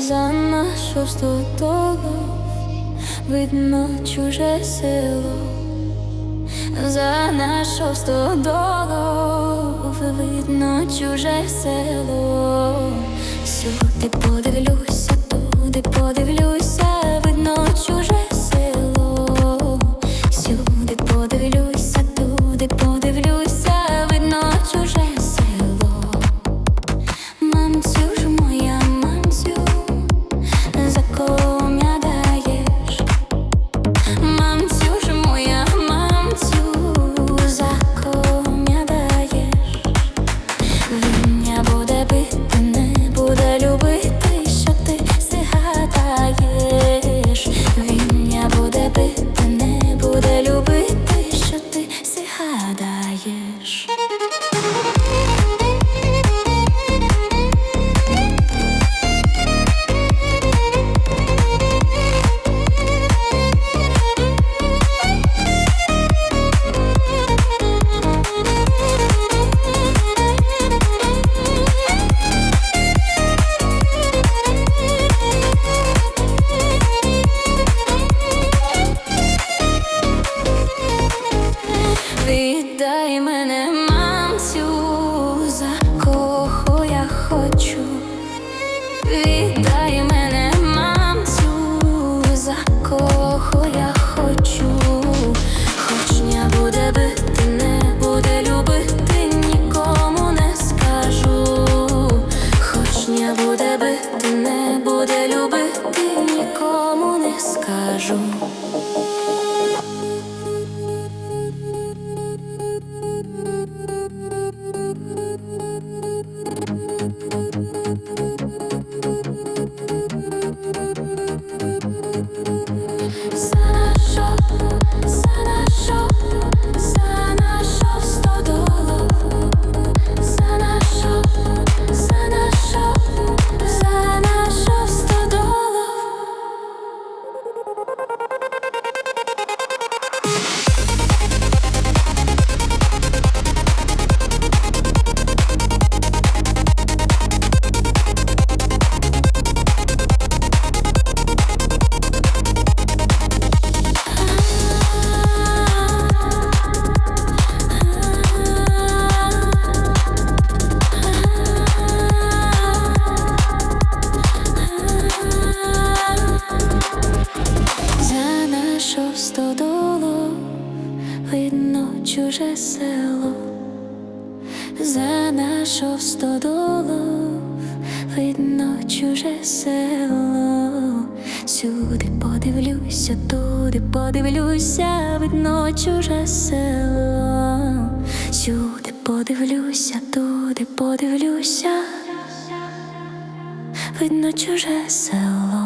за нашу стодолу видно чуже село, за нашу стодолу видно чуже село. Сюди подивлюся, туди подивлюся, видно чуже село. Сюди подивлюся, туди подивлюся, видно чуже село. Мамцю скажу. За чуже село, за нашу стодолу видно чуже село. Сюди подивлюся, туди подивлюся, видно чуже село. Сюди подивлюся, туди подивлюся, видно чуже село.